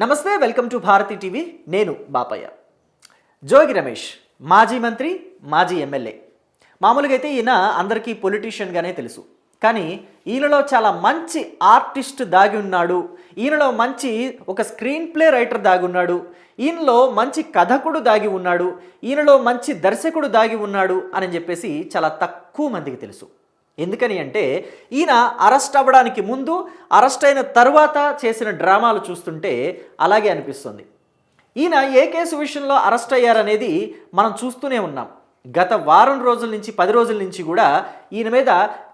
నమస్తే welcome to Bharati TV. నేను బాపయ్య. జోగి రమేష్ మాజీ మంత్రి మాజీ ఎమ్మెల్యే. మామూలుగా అయితే ఈయన అందరికీ పొలిటీషియన్గానే తెలుసు. కానీ ఈయనలో చాలా మంచి ఆర్టిస్ట్ దాగి ఉన్నాడు. ఈయనలో మంచి ఒక స్క్రీన్ ప్లే రైటర్ దాగి ఉన్నాడు. ఈయనలో మంచి కథకుడు దాగి ఉన్నాడు. ఈయనలో మంచి దర్శకుడు దాగి ఉన్నాడు అని చెప్పేసి చాలా తక్కువ మందికి తెలుసు. ఎందుకని అంటే ఈయన అరెస్ట్ అవ్వడానికి ముందు అరెస్ట్ అయిన తర్వాత చేసిన డ్రామాలు చూస్తుంటే అలాగే అనిపిస్తుంది. ఈయన ఏ కేసు విషయంలో అరెస్ట్ అయ్యారనేది మనం చూస్తూనే ఉన్నాం. గత వారం రోజుల నుంచి పది రోజుల నుంచి కూడా ఈయన మీద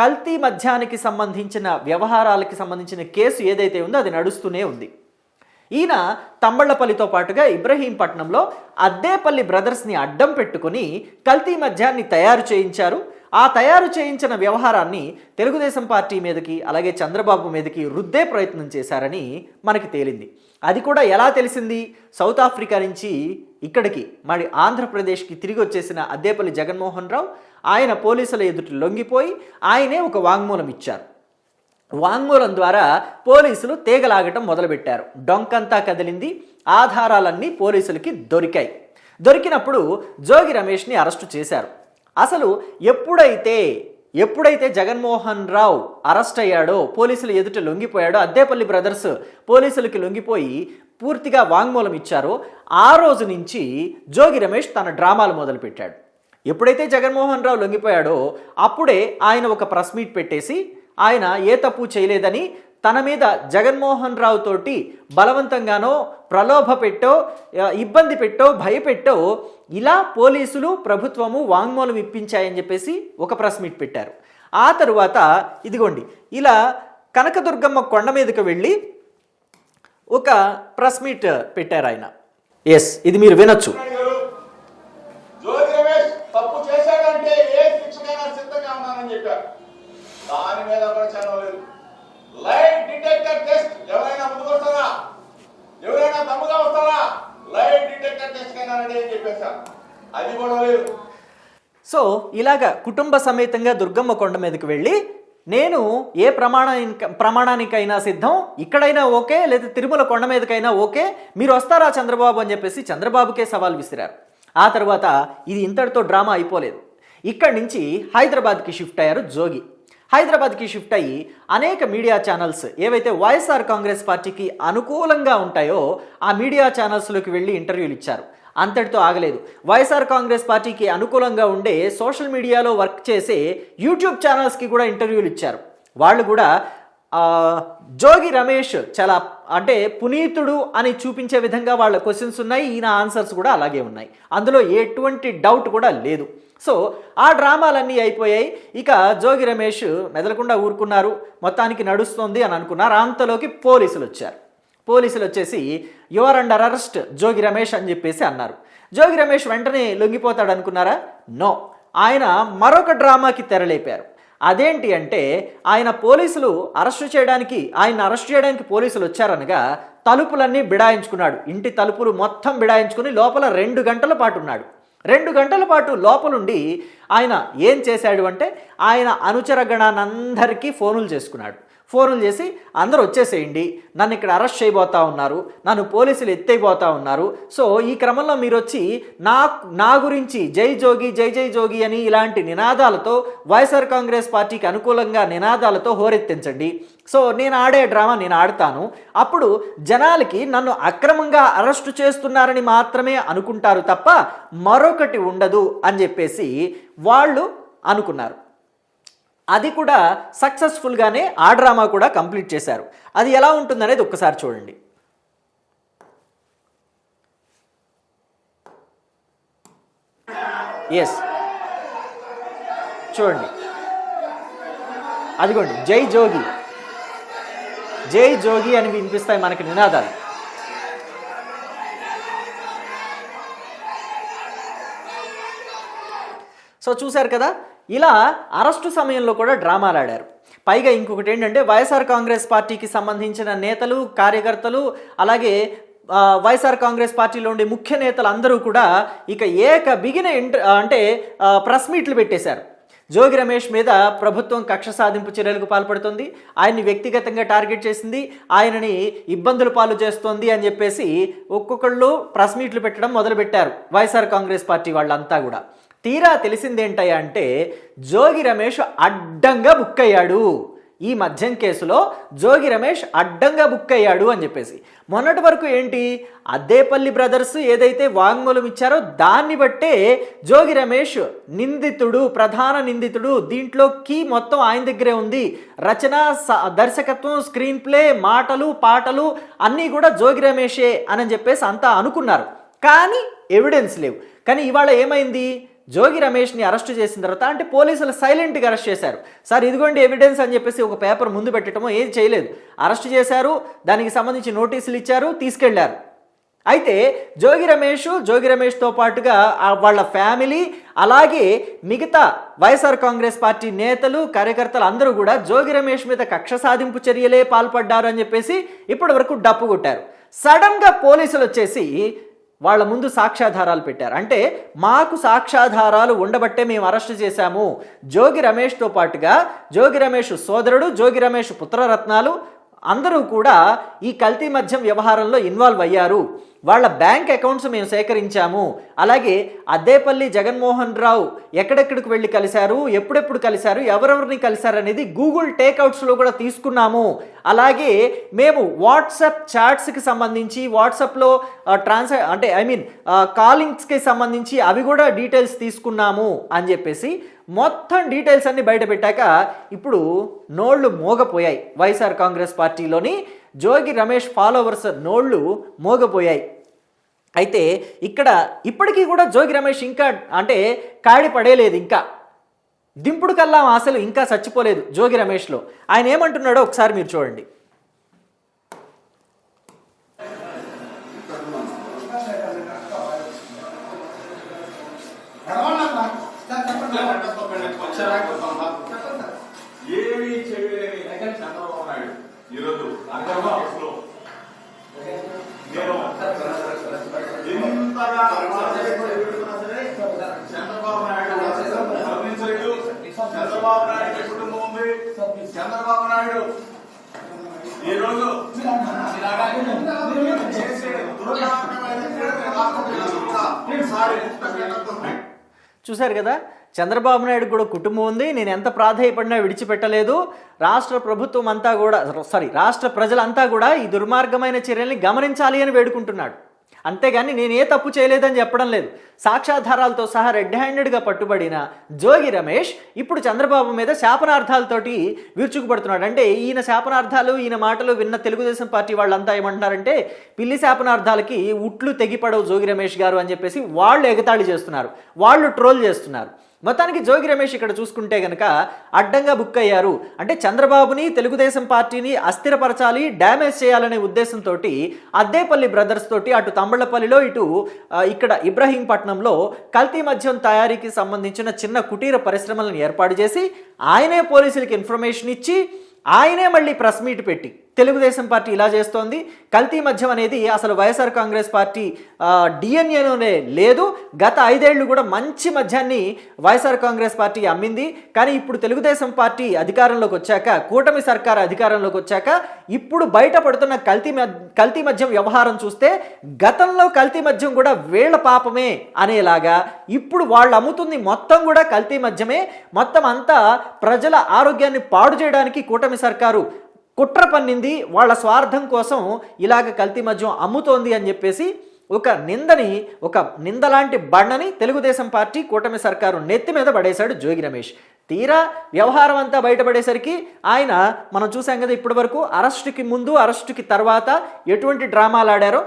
కల్తీ మద్యానికి సంబంధించిన వ్యవహారాలకి సంబంధించిన కేసు ఏదైతే ఉందో అది నడుస్తూనే ఉంది. ఈయన తంబళ్ళపల్లితో పాటుగా ఇబ్రహీంపట్నంలో అద్దేపల్లి బ్రదర్స్ని అడ్డం పెట్టుకుని కల్తీ మద్యాన్ని తయారు చేయించారు. ఆ తయారు చేయించిన వ్యవహారాన్ని తెలుగుదేశం పార్టీ మీదకి అలాగే చంద్రబాబు మీదకి రుద్దే ప్రయత్నం చేశారని మనకి తేలింది. అది కూడా ఎలా తెలిసింది? సౌత్ ఆఫ్రికా నుంచి ఇక్కడికి మరి ఆంధ్రప్రదేశ్కి తిరిగి వచ్చేసిన అద్దేపల్లి జగన్మోహన్ రావు ఆయన పోలీసుల ఎదుటి లొంగిపోయి ఆయనే ఒక వాంగ్మూలం ఇచ్చారు. వాంగ్మూలం ద్వారా పోలీసులు తీగలాగటం మొదలుపెట్టారు. డొంకంతా కదిలింది ఆధారాలన్నీ పోలీసులకి దొరికాయి. దొరికినప్పుడు జోగి రమేష్ని అరెస్టు చేశారు. అసలు ఎప్పుడైతే ఎప్పుడైతే జగన్మోహన్ రావు అరెస్ట్ అయ్యాడో పోలీసులు ఎదుట లొంగిపోయాడో అద్దేపల్లి బ్రదర్స్ పోలీసులకి లొంగిపోయి పూర్తిగా వాంగ్మూలం ఇచ్చారో ఆ రోజు నుంచి జోగి రమేష్ తన డ్రామాలు మొదలుపెట్టాడు. ఎప్పుడైతే జగన్మోహన్ రావు లొంగిపోయాడో అప్పుడే ఆయన ఒక ప్రెస్ మీట్ పెట్టేసి ఆయన ఏ తప్పు చేయలేదని తన మీద జగన్మోహన్ రావు తోటి బలవంతంగానో ప్రలోభ పెట్టో ఇబ్బంది పెట్టో భయపెట్టో ఇలా పోలీసులు ప్రభుత్వము వాంగ్మూలం ఇప్పించాయని చెప్పేసి ఒక ప్రెస్ మీట్ పెట్టారు. ఆ తరువాత ఇదిగోండి ఇలా కనకదుర్గమ్మ కొండ మీదకి వెళ్ళి ఒక ప్రెస్ మీట్ పెట్టారు ఆయన. ఎస్ ఇది మీరు వినొచ్చు. తప్పు చేశాడంటే ఏ సిద్ధంగా ఉన్నానని చెప్పారు. దాని మీద కూడా చదవలేదు లైట్ డిటెక్టర్ టెస్ట్ ఎవరైనా ముందుకు వస్తారా? ఎవరైనా తమ్ముగా వస్తారా? లైట్ డిటెక్టర్ టెస్ట్ కైనా అని చెప్పేశారు. అది కూడా లేదు. సో ఇలాగ కుటుంబ సమేతంగా దుర్గమ్మ కొండ మీదకి వెళ్ళి నేను ఏ ప్రమాణానికి ప్రమాణానికైనా సిద్ధం ఇక్కడైనా ఓకే లేదా తిరుమల కొండ మీదకైనా ఓకే మీరు వస్తారా చంద్రబాబు అని చెప్పేసి చంద్రబాబుకే సవాల్ విసిరారు. ఆ తర్వాత ఇది ఇంతటితో డ్రామా అయిపోలేదు. ఇక్కడి నుంచి హైదరాబాద్కి షిఫ్ట్ అయ్యారు జోగి. హైదరాబాద్కి షిఫ్ట్ అయ్యి అనేక మీడియా ఛానల్స్ ఏవైతే వైఎస్ఆర్ కాంగ్రెస్ పార్టీకి అనుకూలంగా ఉంటాయో ఆ మీడియా ఛానల్స్లోకి వెళ్ళి ఇంటర్వ్యూలు ఇచ్చారు. అంతటితో ఆగలేదు. వైఎస్ఆర్ కాంగ్రెస్ పార్టీకి అనుకూలంగా ఉండే సోషల్ మీడియాలో వర్క్ చేసే యూట్యూబ్ ఛానల్స్కి కూడా ఇంటర్వ్యూలు ఇచ్చారు. వాళ్ళు కూడా జోగి రమేష్ చాలా అంటే పునీతుడు అని చూపించే విధంగా వాళ్ళ క్వశ్చన్స్ ఉన్నాయి ఈయన ఆన్సర్స్ కూడా అలాగే ఉన్నాయి. అందులో ఎటువంటి డౌట్ కూడా లేదు. సో ఆ డ్రామాలన్నీ అయిపోయాయి. ఇక జోగి రమేష్ మెదలకుండా ఊరుకున్నారు. మొత్తానికి నడుస్తోంది అని అనుకున్నారు. అంతలోకి పోలీసులు వచ్చారు. పోలీసులు వచ్చేసి your under arrest Jogi Ramesh అని చెప్పేసి అన్నారు. జోగి రమేష్ వెంటనే లొంగిపోతాడు అనుకున్నారా? నో ఆయన మరొక డ్రామాకి తెరలేపారు. అదేంటి అంటే ఆయన పోలీసులు అరెస్టు చేయడానికి ఆయన అరెస్ట్ చేయడానికి పోలీసులు వచ్చారనగా తలుపులన్నీ బిడాయించుకున్నాడు. ఇంటి తలుపులు మొత్తం బిడాయించుకుని లోపల రెండు గంటల పాటు ఉన్నాడు. రెండు గంటల పాటు లోపలుండి ఆయన ఏం చేశాడు అంటే ఆయన అనుచర గణానందరికీ ఫోనులు చేసుకున్నాడు. ఫోన్లు చేసి అందరూ వచ్చేసేయండి. నన్ను ఇక్కడ అరెస్ట్ చేయబోతా ఉన్నారు. నన్ను పోలీసులు ఎత్తైపోతా ఉన్నారు. సో ఈ క్రమంలో మీరు వచ్చి నా నా గురించి జై జోగి జై జై జోగి అని ఇలాంటి నినాదాలతో వైఎస్ఆర్ కాంగ్రెస్ పార్టీకి అనుకూలంగా నినాదాలతో హోరెత్తించండి. సో నేను ఆడే డ్రామా నేను ఆడతాను. అప్పుడు జనాలకి నన్ను అక్రమంగా అరెస్టు చేస్తున్నారని మాత్రమే అనుకుంటారు తప్ప మరొకటి ఉండదు అని చెప్పేసి వాళ్ళు అనుకున్నారు. అది కూడా సక్సెస్ఫుల్గానే ఆ డ్రామా కూడా కంప్లీట్ చేశారు. అది ఎలా ఉంటుందనేది ఒక్కసారి చూడండి. ఎస్ చూడండి. అదిగోండి జై జోగి. జై జోగి అని వినిపిస్తాయి మనకి నినాదాలు. సో చూశారు కదా ఇలా అరెస్టు సమయంలో కూడా డ్రామాలు ఆడారు పైగా ఇంకొకటి ఏంటంటే వైఎస్ఆర్ కాంగ్రెస్ పార్టీకి సంబంధించిన నేతలు కార్యకర్తలు అలాగే వైఎస్ఆర్ కాంగ్రెస్ పార్టీలో ఉండే ముఖ్య నేతలు అందరూ కూడా ఇక ఏక బిగిన ఇంటర్ అంటే ప్రెస్ మీట్లు పెట్టేశారు. జోగి రమేష్ మీద ప్రభుత్వం కక్ష సాధింపు చర్యలకు పాల్పడుతుంది. ఆయన్ని వ్యక్తిగతంగా టార్గెట్ చేసింది. ఆయనని ఇబ్బందులు పాలు చేస్తోంది అని చెప్పేసి ఒక్కొక్కళ్ళు ప్రెస్ మీట్లు పెట్టడం మొదలుపెట్టారు వైఎస్ఆర్ కాంగ్రెస్ పార్టీ వాళ్ళంతా కూడా. తీరా తెలిసిందేంటయ్యా అంటే జోగి రమేష్ అడ్డంగా బుక్ అయ్యాడు. ఈ మద్యం కేసులో జోగి రమేష్ అడ్డంగా బుక్ అయ్యాడు అని చెప్పేసి. మొన్నటి వరకు ఏంటి? అద్దేపల్లి బ్రదర్స్ ఏదైతే వాంగ్మూలం ఇచ్చారో దాన్ని బట్టే జోగి రమేష్ నిందితుడు ప్రధాన నిందితుడు దీంట్లో కీ మొత్తం ఆయన దగ్గరే ఉంది. రచన స- దర్శకత్వం స్క్రీన్ ప్లే మాటలు పాటలు అన్నీ కూడా జోగి రమేషే అని చెప్పేసి అంతా అనుకున్నారు. కానీ ఎవిడెన్స్ లేవు. కానీ ఇవాళ ఏమైంది? జోగి రమేష్ని అరెస్ట్ చేసిన తర్వాత అంటే పోలీసులు సైలెంట్గా అరెస్ట్ చేశారు. సార్ ఇదిగోండి ఎవిడెన్స్ అని చెప్పేసి ఒక పేపర్ ముందు పెట్టడమో ఏది చేయలేదు. అరెస్ట్ చేశారు దానికి సంబంధించి నోటీసులు ఇచ్చారు తీసుకెళ్ళారు. అయితే జోగి రమేష్ జోగి రమేష్తో పాటుగా వాళ్ళ ఫ్యామిలీ అలాగే మిగతా వైఎస్ఆర్ కాంగ్రెస్ పార్టీ నేతలు కార్యకర్తలు అందరూ కూడా జోగి రమేష్ మీద కక్ష సాధింపు చర్యలే పాల్పడ్డారు అని చెప్పేసి ఇప్పటి వరకు డప్పు కొట్టారు. సడన్గా పోలీసులు వచ్చేసి వాళ్ళ ముందు సాక్ష్యాధారాలు పెట్టారు. అంటే మాకు సాక్ష్యాధారాలు ఉండబట్టే మేము అరెస్ట్ చేశాము. జోగి రమేష్తో పాటుగా జోగి రమేష్ సోదరుడు జోగి రమేష్ పుత్రరత్నాలు అందరూ కూడా ఈ కల్తీ మద్యం వ్యవహారంలో ఇన్వాల్వ్ అయ్యారు. వాళ్ళ బ్యాంక్ అకౌంట్స్ మేము సేకరించాము. అలాగే అద్దేపల్లి జగన్మోహన్ రావు ఎక్కడెక్కడికి వెళ్ళి కలిశారు ఎప్పుడెప్పుడు కలిశారు ఎవరెవరిని కలిశారు అనేది గూగుల్ టేక్అవుట్స్లో కూడా తీసుకున్నాము. అలాగే మేము వాట్సాప్ చాట్స్కి సంబంధించి వాట్సాప్లో ట్రాన్స్ అంటే ఐ మీన్ కాలింగ్స్కి సంబంధించి అవి కూడా డీటెయిల్స్ తీసుకున్నాము అని చెప్పేసి మొత్తం డీటెయిల్స్ అన్ని బయట పెట్టాక ఇప్పుడు నోళ్ళు మోగపోయాయి వైఎస్ఆర్ కాంగ్రెస్ పార్టీలోని జోగి రమేష్ ఫాలోవర్స్ నోళ్ళు మోగపోయాయి అయితే ఇక్కడ ఇప్పటికీ కూడా జోగి రమేష్ ఇంకా అంటే కాడి పడేలేదు ఇంకా. దింపుడు కల్లా అసలు ఇంకా చచ్చిపోలేదు జోగి రమేష్లో. ఆయన ఏమంటున్నాడో ఒకసారి మీరు చూడండి ఏమీ చేయలేని చంద్రబాబు నాయుడు ఈరోజు కేసులో నేను ఇంతగా చంద్రబాబు నాయుడు గమనించలేదు చంద్రబాబు నాయుడు కుటుంబం ఉంది చంద్రబాబు నాయుడు ఈరోజు చేసే దుర్మార్గమైన క్రీడని రాష్ట్రంలో కూడా ఈసారి ముక్త పీఠంతో చూశారు కదా? చంద్రబాబు నాయుడు కూడా కుటుంబం ఉంది. నేను ఎంత ప్రాధాయపడినా విడిచిపెట్టలేదు. రాష్ట్ర ప్రభుత్వం అంతా కూడా సారీ రాష్ట్ర ప్రజలంతా కూడా ఈ దుర్మార్గమైన చర్యల్ని గమనించాలి అని వేడుకుంటున్నాడు. అంతేగాని నేను ఏ తప్పు చేయలేదని చెప్పడం లేదు. సాక్ష్యాధారాలతో సహా రెడ్ హ్యాండెడ్గా పట్టుబడిన జోగి రమేష్ ఇప్పుడు చంద్రబాబు మీద శాపనార్థాలతోటి విరుచుకుపడుతున్నాడు. అంటే ఈయన శాపనార్థాలు ఈయన మాటలు విన్న తెలుగుదేశం పార్టీ వాళ్ళంతా ఏమంటున్నారంటే పిల్లి శాపనార్థాలకి ఉట్లు తెగిపడవు జోగి రమేష్ గారు అని చెప్పేసి వాళ్ళు ఎగతాళి చేస్తున్నారు. వాళ్ళు ట్రోల్ చేస్తున్నారు. మొత్తానికి జోగి రమేష్ ఇక్కడ చూసుకుంటే గనక అడ్డంగా బుక్ అయ్యారు. అంటే చంద్రబాబుని తెలుగుదేశం పార్టీని అస్థిరపరచాలి డ్యామేజ్ చేయాలనే ఉద్దేశంతో అద్దేపల్లి బ్రదర్స్ తోటి అటు తంబళ్ళపల్లిలో ఇటు ఇక్కడ ఇబ్రహీంపట్నంలో కల్తీ మద్యం తయారీకి సంబంధించిన చిన్న కుటీర పరిశ్రమలను ఏర్పాటు చేసి ఆయనే పోలీసులకి ఇన్ఫర్మేషన్ ఇచ్చి ఆయనే మళ్ళీ ప్రెస్ మీట్ పెట్టి తెలుగుదేశం పార్టీ ఇలా చేస్తోంది. కల్తీ మద్యం అనేది అసలు వైఎస్ఆర్ కాంగ్రెస్ పార్టీ డిఎన్ఏలోనే లేదు. గత ఐదేళ్ళు కూడా మంచి మద్యాన్ని వైఎస్ఆర్ కాంగ్రెస్ పార్టీ అమ్మింది. కానీ ఇప్పుడు తెలుగుదేశం పార్టీ అధికారంలోకి వచ్చాక కూటమి సర్కార్ అధికారంలోకి వచ్చాక ఇప్పుడు బయటపడుతున్న కల్తీ కల్తీ మద్యం వ్యవహారం చూస్తే గతంలో కల్తీ మద్యం కూడా వీళ్ళ పాపమే అనేలాగా ఇప్పుడు వాళ్ళు అమ్ముతుంది మొత్తం కూడా కల్తీ మద్యమే. మొత్తం అంతా ప్రజల ఆరోగ్యాన్ని పాడు చేయడానికి కూటమి సర్కారు కుట్ర పన్నింది వాళ్ళ స్వార్థం కోసం ఇలాగ కల్తీ మద్యం అమ్ముతోంది అని చెప్పేసి ఒక నిందని ఒక నిందలాంటి బండని తెలుగుదేశం పార్టీ కూటమి సర్కారు నెత్తి మీద పడేశాడు జోగి రమేష్. తీరా వ్యవహారం అంతా బయటపడేసరికి ఆయన మనం చూసాం కదా ఇప్పటి వరకు అరెస్టుకి ముందు అరెస్టుకి తర్వాత ఎటువంటి డ్రామాలు ఆడారో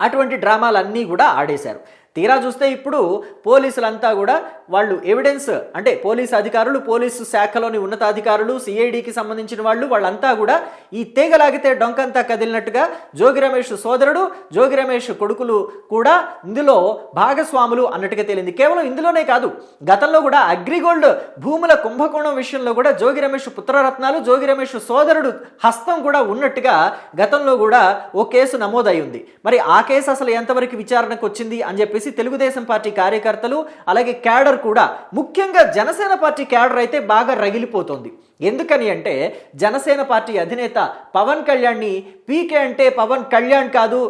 అటువంటి డ్రామాలన్నీ కూడా ఆడేశారు. తీరా చూస్తే ఇప్పుడు పోలీసులంతా కూడా వాళ్ళు ఎవిడెన్స్ అంటే పోలీసు అధికారులు పోలీసు శాఖలోని ఉన్నతాధికారులు సిఐడికి సంబంధించిన వాళ్ళు వాళ్ళంతా కూడా ఈ తీగలాగితే డొంకంతా కదిలినట్టుగా జోగి రమేష్ సోదరుడు జోగి రమేష్ కొడుకులు కూడా ఇందులో భాగస్వాములు అన్నట్టుగా తేలింది. కేవలం ఇందులోనే కాదు గతంలో కూడా అగ్రిగోల్డ్ భూముల కుంభకోణం విషయంలో కూడా జోగి రమేష్ పుత్రరత్నాలు జోగి రమేష్ సోదరుడు హస్తం కూడా ఉన్నట్టుగా గతంలో కూడా ఓ కేసు నమోదై ఉంది మరి ఆ కేసు అసలు ఎంతవరకు విచారణకు వచ్చింది అని చెప్పేసి తెలిసి తెలుగుదేశం పార్టీ కార్యకర్తలు అలాగే క్యాడర్ కూడా ముఖ్యంగా జనసేన పార్టీ క్యాడర్ అయితే బాగా రగిలిపోతుంది. ఎందుకని అంటే జనసేన పార్టీ అధినేత పవన్ కళ్యాణ్ని పీకే అంటే పవన్ కళ్యాణ్ కాదు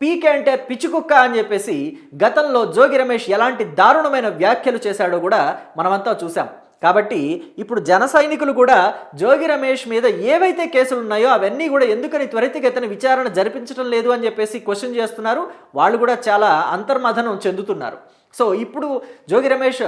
పీకే అంటే పిచ్చుకుక్క అని చెప్పేసి గతంలో జోగి రమేష్ ఎలాంటి దారుణమైన వ్యాఖ్యలు చేశాడో కూడా మనమంతా చూసాం కాబట్టి ఇప్పుడు జన సైనికులు కూడా జోగి రమేష్ మీద ఏవైతే కేసులు ఉన్నాయో అవన్నీ కూడా ఎందుకని త్వరితగతిన విచారణ జరిపించడం లేదు అని చెప్పేసి క్వశ్చన్ చేస్తున్నారు. వాళ్ళు కూడా చాలా అంతర్మథనం చెందుతున్నారు. సో ఇప్పుడు జోగి రమేష్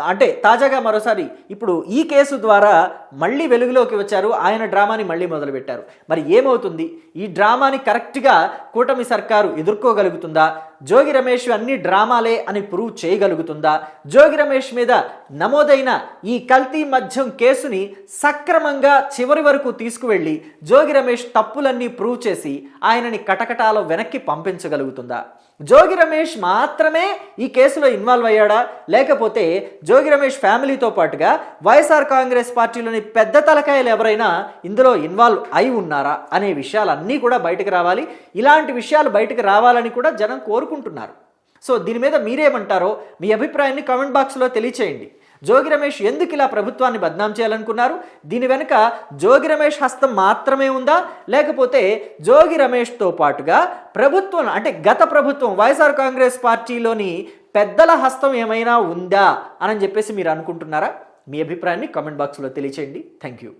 అంటే తాజాగా మరోసారి ఇప్పుడు ఈ కేసు ద్వారా మళ్ళీ వెలుగులోకి వచ్చారు. ఆయన డ్రామాని మళ్ళీ మొదలుపెట్టారు. మరి ఏమవుతుంది? ఈ డ్రామాని కరెక్ట్గా కూటమి సర్కారు ఎదుర్కోగలుగుతుందా? జోగి రమేష్ అన్ని డ్రామాలే అని ప్రూవ్ చేయగలుగుతుందా? జోగి రమేష్ మీద నమోదైన ఈ కల్తీ మద్యం కేసుని సక్రమంగా చివరి వరకు తీసుకువెళ్ళి జోగి రమేష్ తప్పులన్నీ ప్రూవ్ చేసి ఆయనని కటకటాల వెనక్కి పంపించగలుగుతుందా? జోగి రమేష్ మాత్రమే ఈ కేసులో ఇన్వాల్వ్ అయ్యాడా? లేకపోతే జోగి రమేష్ ఫ్యామిలీతో పాటుగా వైఎస్ఆర్ కాంగ్రెస్ పార్టీలోని పెద్ద తలకాయలు ఎవరైనా ఇందులో ఇన్వాల్వ్ అయి ఉన్నారా? అనే విషయాలన్నీ కూడా బయటకు రావాలి. ఇలాంటి విషయాలు బయటకు రావాలని కూడా జనం కోరుకుంటున్నారు. సో దీని మీద మీరేమంటారో మీ అభిప్రాయాన్ని కామెంట్ బాక్స్లో తెలియచేయండి. జోగి రమేష్ ఎందుకు ఇలా ప్రభుత్వాన్ని బద్నాం చేయాలనుకున్నారు? దీని వెనుక జోగి రమేష్ హస్తం మాత్రమే ఉందా? లేకపోతే జోగి రమేష్తో పాటుగా ప్రభుత్వం అంటే గత ప్రభుత్వం వైఎస్ఆర్ కాంగ్రెస్ పార్టీలోని పెద్దల హస్తం ఏమైనా ఉందా? అని చెప్పేసి మీరు అనుకుంటున్నారా? మీ అభిప్రాయాన్ని కామెంట్ బాక్స్లో తెలియచేయండి. Thank you.